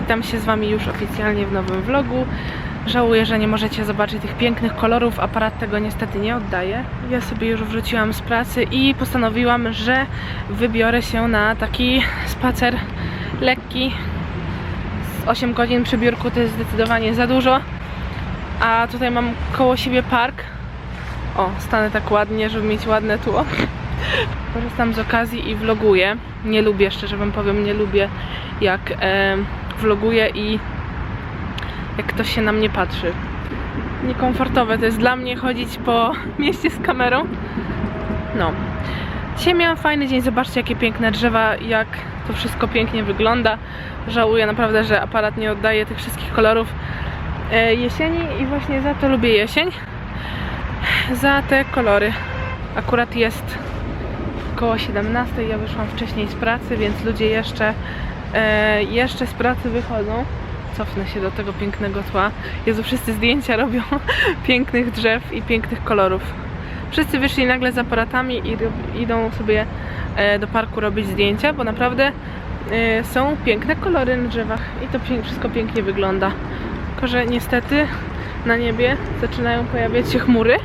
Witam się z Wami już oficjalnie w nowym vlogu. Żałuję, że nie możecie zobaczyć tych pięknych kolorów, aparat tego niestety nie oddaje. Ja sobie już wróciłam z pracy i postanowiłam, że wybiorę się na taki spacer lekki. Z 8 godzin przy biurku to jest zdecydowanie za dużo. A tutaj mam koło siebie park. O, stanę tak ładnie, żeby mieć ładne tło. Korzystam z okazji i vloguję. Nie lubię, szczerze wam powiem, nie lubię jak e, vloguję i jak ktoś się na mnie patrzy. Niekomfortowe to jest dla mnie chodzić po mieście z kamerą. No. Dzisiaj miałam fajny dzień, zobaczcie jakie piękne drzewa, jak to wszystko pięknie wygląda. Żałuję naprawdę, że aparat nie oddaje tych wszystkich kolorów e, jesieni i właśnie za to lubię jesień. Za te kolory. Akurat jest około 17. Ja wyszłam wcześniej z pracy, więc ludzie jeszcze, e, jeszcze z pracy wychodzą. Cofnę się do tego pięknego tła. Jezu, wszyscy zdjęcia robią pięknych drzew i pięknych kolorów. Wszyscy wyszli nagle z aparatami i idą sobie e, do parku robić zdjęcia, bo naprawdę e, są piękne kolory na drzewach i to pię- wszystko pięknie wygląda. Tylko, że niestety na niebie zaczynają pojawiać się chmury,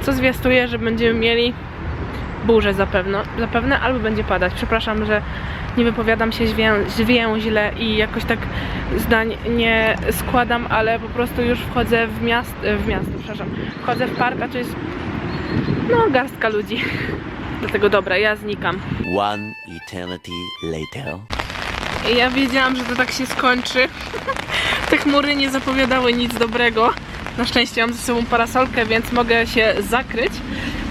co zwiastuje, że będziemy mieli burzę zapewne, zapewne albo będzie padać. Przepraszam, że nie wypowiadam się zwię, zwięźle i jakoś tak zdań nie składam, ale po prostu już wchodzę w miasto, w miasto, przepraszam, wchodzę w park, a to jest no garstka ludzi. Dlatego dobra, ja znikam. One eternity later. Ja wiedziałam, że to tak się skończy. Te chmury nie zapowiadały nic dobrego. Na szczęście mam ze sobą parasolkę, więc mogę się zakryć.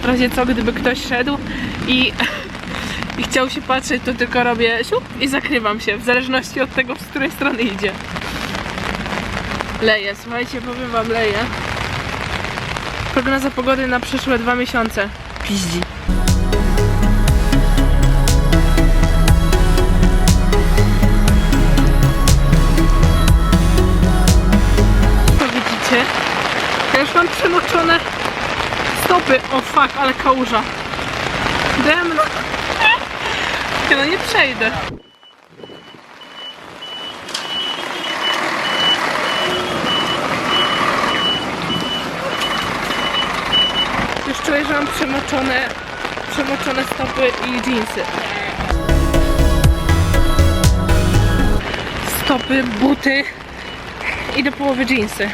W razie co, gdyby ktoś szedł i, i chciał się patrzeć, to tylko robię siup i zakrywam się, w zależności od tego, z której strony idzie. Leje, słuchajcie, powiem wam, leje. Prognoza pogody na przyszłe dwa miesiące. Piździ. To widzicie? Ja już mam przemoczone stopy. O fuck, ale kałuża. Demno. No nie przejdę. Już czuję, że mam przemoczone, przemoczone stopy i jeansy. Stopy, buty i do połowy jeansy.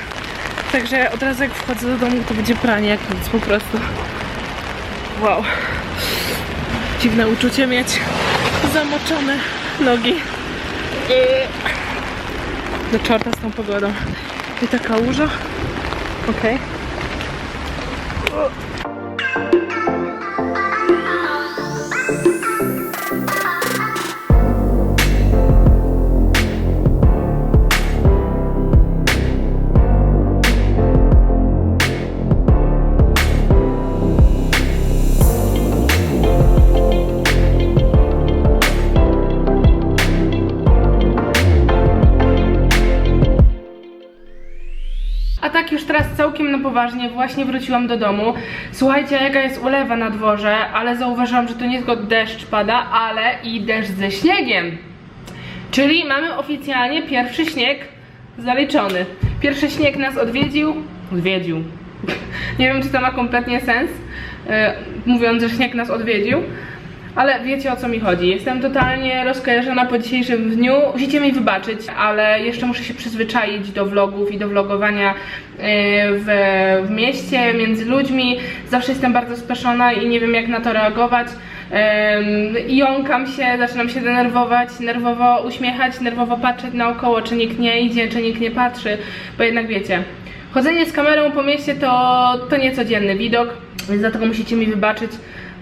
Także od razu jak wchodzę do domu, to będzie pranie jak nic po prostu. Wow. Dziwne uczucie mieć zamoczone nogi. Do czarta z tą pogodą. I taka łuża. Okej. A całkiem na poważnie, właśnie wróciłam do domu. Słuchajcie, jaka jest ulewa na dworze, ale zauważyłam, że to nie tylko deszcz pada, ale i deszcz ze śniegiem. Czyli mamy oficjalnie pierwszy śnieg zaliczony. Pierwszy śnieg nas odwiedził. Odwiedził. Nie wiem, czy to ma kompletnie sens, e, mówiąc, że śnieg nas odwiedził. Ale wiecie o co mi chodzi. Jestem totalnie rozkojarzona po dzisiejszym dniu. Musicie mi wybaczyć, ale jeszcze muszę się przyzwyczaić do vlogów i do vlogowania e, w, w mieście, między ludźmi. Zawsze jestem bardzo spieszona i nie wiem jak na to reagować. Jąkam się, zaczynam się denerwować, nerwowo uśmiechać, nerwowo patrzeć naokoło, czy nikt nie idzie, czy nikt nie patrzy, bo jednak wiecie, chodzenie z kamerą po mieście to, to niecodzienny widok, więc dlatego musicie mi wybaczyć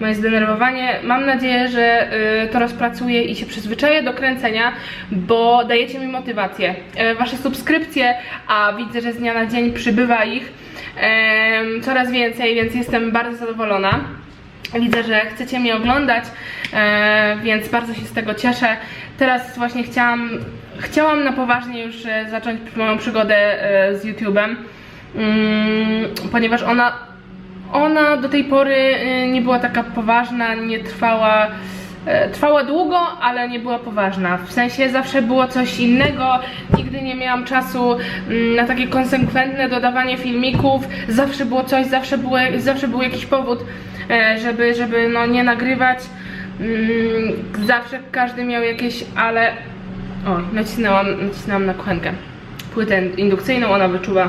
moje zdenerwowanie. Mam nadzieję, że y, to rozpracuję i się przyzwyczaję do kręcenia, bo dajecie mi motywację. E, wasze subskrypcje, a widzę, że z dnia na dzień przybywa ich coraz więcej, więc jestem bardzo zadowolona. Widzę, że chcecie mnie oglądać, e, więc bardzo się z tego cieszę. Teraz właśnie chciałam, chciałam na poważnie już e, zacząć moją przygodę z YouTube'em, mm, ponieważ ona, ona do tej pory e, nie była taka poważna, nie trwała E, Trwała długo, ale nie była poważna. W sensie zawsze było coś innego. Nigdy nie miałam czasu mm, na takie konsekwentne dodawanie filmików. Zawsze było coś, zawsze, było, zawsze był jakiś powód, e, żeby, żeby no, nie nagrywać. Mm, Zawsze każdy miał jakieś, ale. O, nacisnęłam, nacisnęłam na kuchenkę. Płytę indukcyjną, ona wyczuwa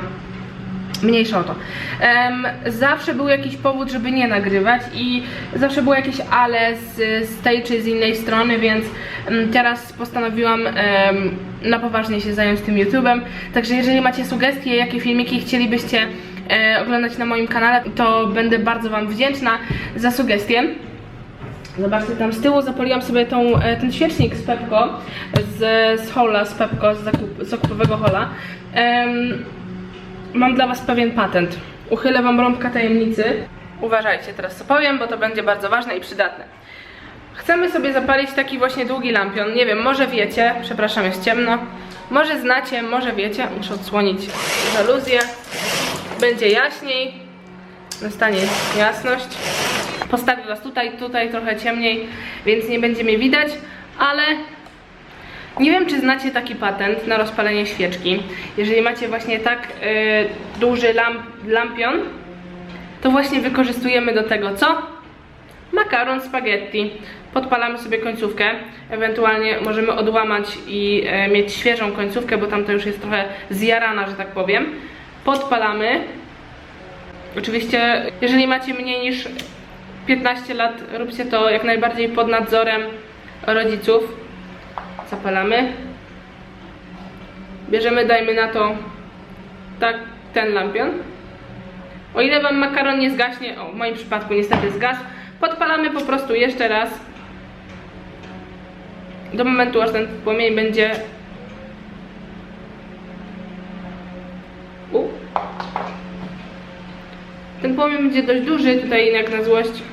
Mniejsza o to. Em, zawsze był jakiś powód, żeby nie nagrywać i zawsze było jakieś ale z, z tej czy z innej strony, więc em, teraz postanowiłam em, na poważnie się zająć tym YouTube'em. Także jeżeli macie sugestie, jakie filmiki chcielibyście e, oglądać na moim kanale, to będę bardzo Wam wdzięczna za sugestie. Zobaczcie, tam z tyłu zapaliłam sobie tą, e, ten świecznik z Pepko, z, z Hola, z Pepko, z, zakup, z zakupowego Hola. Em, mam dla Was pewien patent. Uchylę Wam rąbka tajemnicy. Uważajcie teraz co powiem, bo to będzie bardzo ważne i przydatne. Chcemy sobie zapalić taki właśnie długi lampion. Nie wiem, może wiecie, przepraszam, jest ciemno. Może znacie, może wiecie. Muszę odsłonić żaluzję. Będzie jaśniej. Nastanie jasność. Postawię Was tutaj, tutaj trochę ciemniej, więc nie będzie mnie widać, ale nie wiem, czy znacie taki patent na rozpalenie świeczki. Jeżeli macie właśnie tak y, duży lamp, lampion, to właśnie wykorzystujemy do tego co? Makaron spaghetti. Podpalamy sobie końcówkę, ewentualnie możemy odłamać i e, mieć świeżą końcówkę, bo tam to już jest trochę zjarana, że tak powiem. Podpalamy. Oczywiście, jeżeli macie mniej niż 15 lat, róbcie to jak najbardziej pod nadzorem rodziców. Zapalamy. Bierzemy, dajmy na to tak ten lampion. O ile wam makaron nie zgaśnie, o w moim przypadku niestety zgasł, podpalamy po prostu jeszcze raz do momentu aż ten płomień będzie U. Ten płomień będzie dość duży, tutaj jak na złość.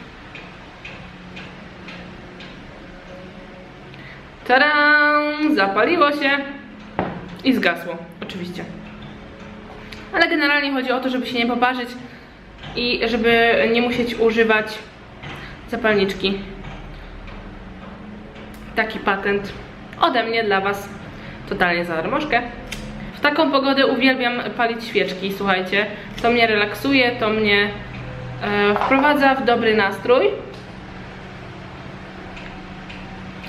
Tadam! Zapaliło się i zgasło, oczywiście. Ale generalnie chodzi o to, żeby się nie poparzyć i żeby nie musieć używać zapalniczki. Taki patent ode mnie dla Was, totalnie za darmożkę. W taką pogodę uwielbiam palić świeczki, słuchajcie. To mnie relaksuje, to mnie e, wprowadza w dobry nastrój.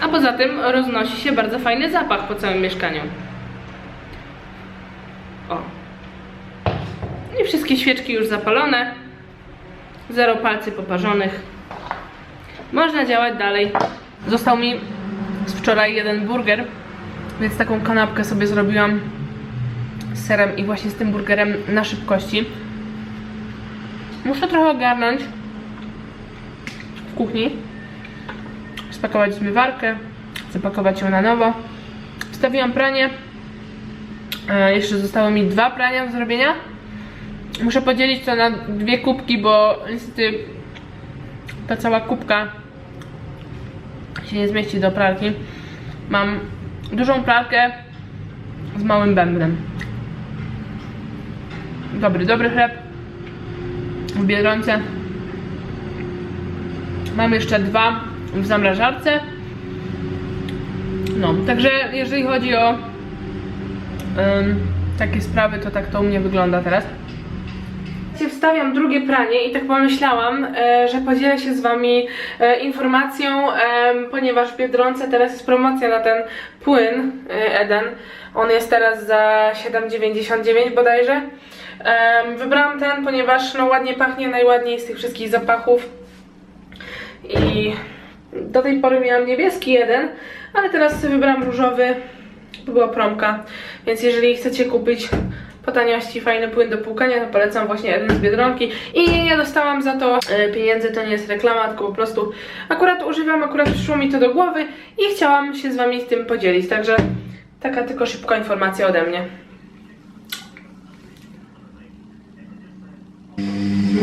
A poza tym roznosi się bardzo fajny zapach po całym mieszkaniu. O. I wszystkie świeczki już zapalone. Zero palcy poparzonych. Można działać dalej. Został mi z wczoraj jeden burger, więc taką kanapkę sobie zrobiłam z serem i właśnie z tym burgerem na szybkości. Muszę trochę ogarnąć w kuchni. Spakować zmywarkę, zapakować ją na nowo. Wstawiłam pranie. E, jeszcze zostało mi dwa prania do zrobienia. Muszę podzielić to na dwie kubki, bo niestety ta cała kubka się nie zmieści do pralki. Mam dużą pralkę z małym bębnem. Dobry, dobry chleb w Biedronce. Mam jeszcze dwa w zamrażarce. No, także jeżeli chodzi o ym, takie sprawy, to tak to u mnie wygląda teraz. Wstawiam drugie pranie i tak pomyślałam, e, że podzielę się z Wami e, informacją, ponieważ w Biedronce teraz jest promocja na ten płyn e, Eden. On jest teraz za 7,99 bodajże. Wybrałam ten, ponieważ no, ładnie pachnie, najładniej z tych wszystkich zapachów. I do tej pory miałam niebieski jeden, ale teraz wybrałam różowy. To była promka, więc jeżeli chcecie kupić po taniości fajny płyn do płukania, to polecam właśnie jeden z Biedronki. I nie, nie dostałam za to e, pieniędzy, to nie jest reklama, tylko po prostu akurat używam, akurat przyszło mi to do głowy i chciałam się z Wami tym podzielić, także taka tylko szybka informacja ode mnie.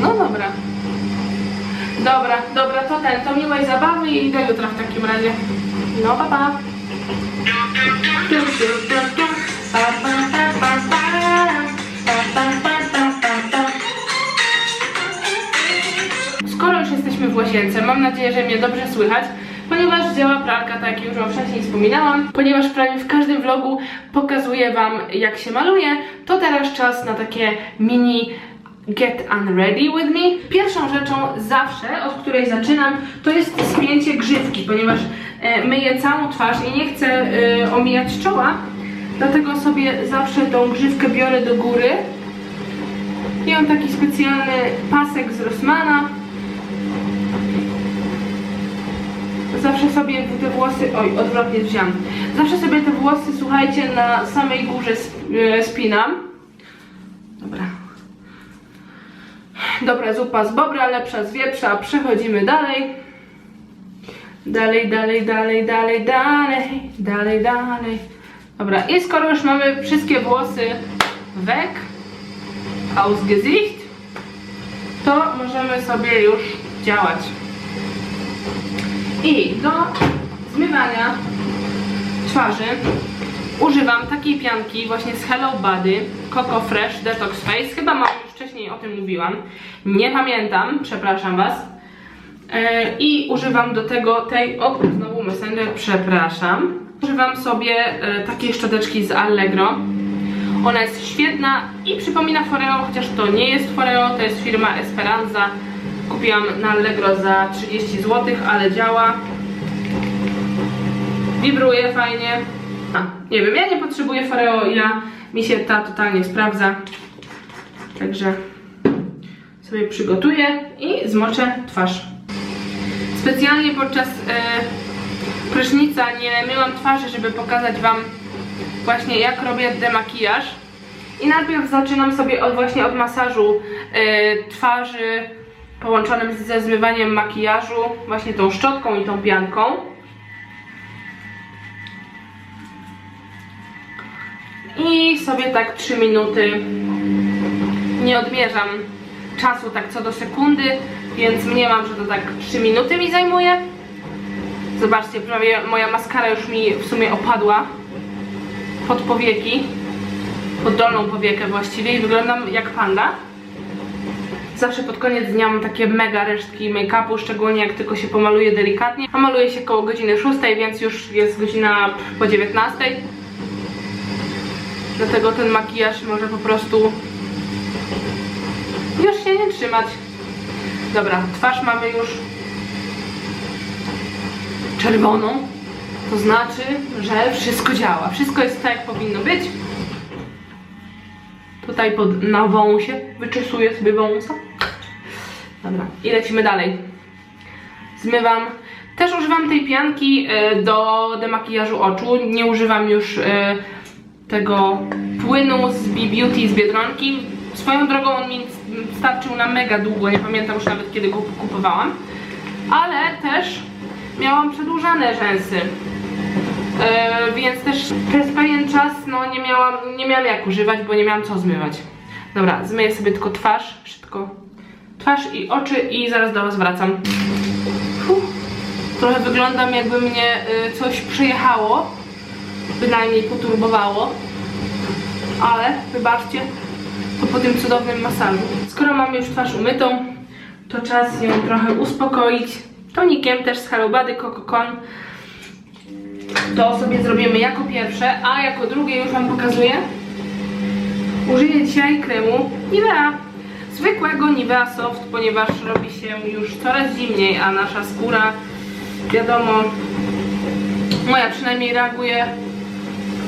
No dobra. Dobra, dobra, to ten, to miłej zabawy i do jutra w takim razie. No, pa, pa. Skoro już jesteśmy w łazience, mam nadzieję, że mnie dobrze słychać, Ponieważ działa pralka, tak jak już wam wcześniej wspominałam, ponieważ prawie w każdym vlogu pokazuję wam jak się maluje, to teraz czas na takie mini Get Unready with me. Pierwszą rzeczą zawsze, od której zaczynam, to jest spięcie grzywki, ponieważ e, myję całą twarz i nie chcę e, omijać czoła, dlatego sobie zawsze tą grzywkę biorę do góry. I mam taki specjalny pasek z Rossmana. Zawsze sobie te włosy, oj, odwrotnie wziąłem. Zawsze sobie te włosy, słuchajcie, na samej górze sp- e, spinam. Dobra, zupa z bobra, lepsza z wieprza. Przechodzimy dalej. Dalej, dalej, dalej, dalej, dalej, dalej, dalej. Dobra, i skoro już mamy wszystkie włosy weg, ausgesicht, to możemy sobie już działać. I do zmywania twarzy używam takiej pianki właśnie z Hello Body Coco Fresh Detox Face. Chyba mam już wcześniej o tym mówiłam. Nie pamiętam, przepraszam Was. E, I używam do tego tej, o znowu Messenger, przepraszam. Używam sobie e, takiej szczoteczki z Allegro. Ona jest świetna i przypomina Foreo, chociaż to nie jest Foreo, to jest firma Esperanza. Kupiłam na Allegro za 30 zł, ale działa. Wibruje fajnie. A, nie wiem, ja nie potrzebuję Foreo, ja, mi się ta totalnie sprawdza. Także sobie przygotuję i zmoczę twarz. Specjalnie podczas e, prysznica nie myłam twarzy, żeby pokazać Wam właśnie jak robię demakijaż. I najpierw zaczynam sobie od, właśnie od masażu e, twarzy połączonym ze zmywaniem makijażu, właśnie tą szczotką i tą pianką. I sobie tak 3 minuty nie odmierzam czasu tak co do sekundy, więc mniemam, że to tak 3 minuty mi zajmuje. Zobaczcie, prawie moja maskara już mi w sumie opadła pod powieki, pod dolną powiekę właściwie i wyglądam jak panda. Zawsze pod koniec dnia mam takie mega resztki make-upu, szczególnie jak tylko się pomaluje delikatnie. A maluję się koło godziny 6, więc już jest godzina po 19. Dlatego ten makijaż może po prostu już się nie trzymać. Dobra, twarz mamy już czerwoną. To znaczy, że wszystko działa. Wszystko jest tak, jak powinno być. Tutaj pod, na wąsie wyczesuję sobie wąsa. Dobra, i lecimy dalej. Zmywam. Też używam tej pianki e, do demakijażu oczu. Nie używam już e, tego płynu z B-Beauty z Biedronki. Swoją drogą on mi starczył na mega długo, nie pamiętam już nawet kiedy go kupowałam. Ale też miałam przedłużane rzęsy. E, więc też przez pewien czas no, nie, miałam, nie miałam jak używać, bo nie miałam co zmywać. Dobra, zmyję sobie tylko twarz, szybko. Twarz i oczy i zaraz do Was wracam. Fuh. Trochę wyglądam jakby mnie y, coś przejechało, bynajmniej poturbowało. Ale wybaczcie, po tym cudownym masażu. Skoro mam już twarz umytą, to czas ją trochę uspokoić. Tonikiem też z Hello Body Coco. To sobie zrobimy jako pierwsze, a jako drugie już Wam pokazuję. Użyję dzisiaj kremu Nivea. Zwykłego Nivea Soft, ponieważ robi się już coraz zimniej, a nasza skóra, wiadomo, moja przynajmniej reaguje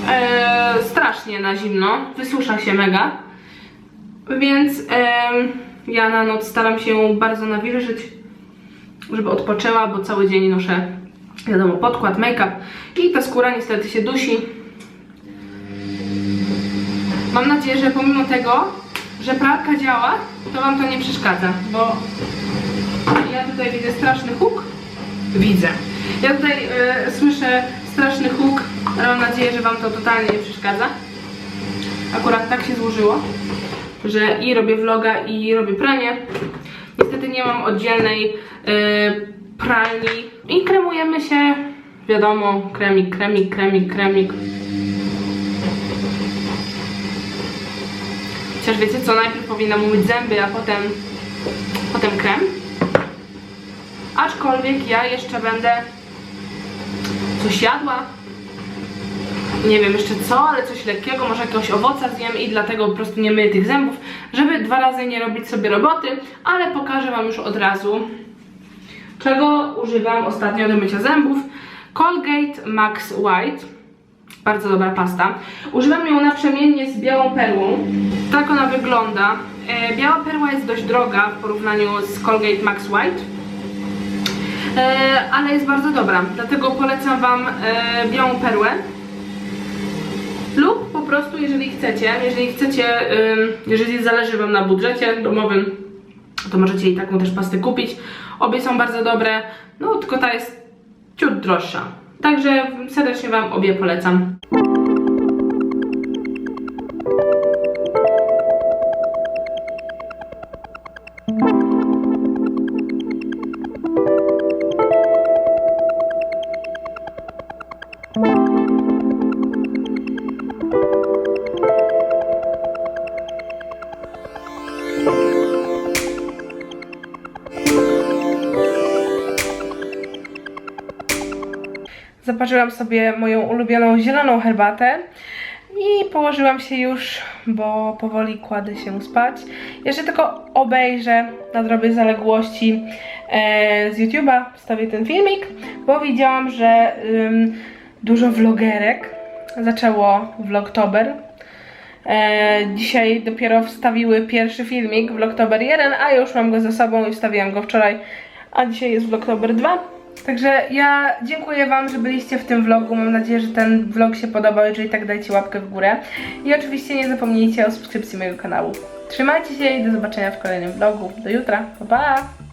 e, strasznie na zimno. Wysusza się mega. Więc em, ja na noc staram się ją bardzo nawilżyć, żeby odpoczęła, bo cały dzień noszę, wiadomo, podkład, make-up i ta skóra niestety się dusi. Mam nadzieję, że pomimo tego, że pralka działa, to Wam to nie przeszkadza, bo ja tutaj widzę straszny huk. Widzę. Ja tutaj e, słyszę straszny huk, ale mam nadzieję, że Wam to totalnie nie przeszkadza. Akurat tak się złożyło, że i robię vloga i robię pranie. Niestety nie mam oddzielnej e, pralni i kremujemy się, wiadomo, kremik, kremik, kremik, kremik. Chociaż wiecie co, najpierw powinnam umyć zęby, a potem, potem krem. Aczkolwiek ja jeszcze będę coś jadła. Nie wiem jeszcze co, ale coś lekkiego, może jakiegoś owoca zjem i dlatego po prostu nie myję tych zębów, żeby dwa razy nie robić sobie roboty, ale pokażę Wam już od razu, czego używam ostatnio do mycia zębów. Colgate Max White. Bardzo dobra pasta. Używam ją naprzemiennie z białą perłą. Tak ona wygląda. E, biała perła jest dość droga w porównaniu z Colgate Max White. E, ale jest bardzo dobra, dlatego polecam Wam e, białą perłę. Lub po prostu, jeżeli chcecie, jeżeli chcecie, jeżeli zależy Wam na budżecie domowym, to możecie i taką też pastę kupić. Obie są bardzo dobre, no tylko ta jest ciut droższa. Także serdecznie Wam obie polecam. Zaparzyłam sobie moją ulubioną zieloną herbatę i położyłam się już, bo powoli kładę się spać. Jeszcze tylko obejrzę nadrobię zaległości e, z YouTube'a, wstawię ten filmik, bo widziałam, że ym, dużo vlogerek zaczęło vlogtober. E, dzisiaj dopiero wstawiły pierwszy filmik Vlogtober 1, a już mam go za sobą i wstawiłam go wczoraj, a dzisiaj jest Vlogtober 2. Także ja dziękuję Wam, że byliście w tym vlogu. Mam nadzieję, że ten vlog się podobał. Jeżeli tak, dajcie łapkę w górę. I oczywiście nie zapomnijcie o subskrypcji mojego kanału. Trzymajcie się i do zobaczenia w kolejnym vlogu. Do jutra. Pa, pa!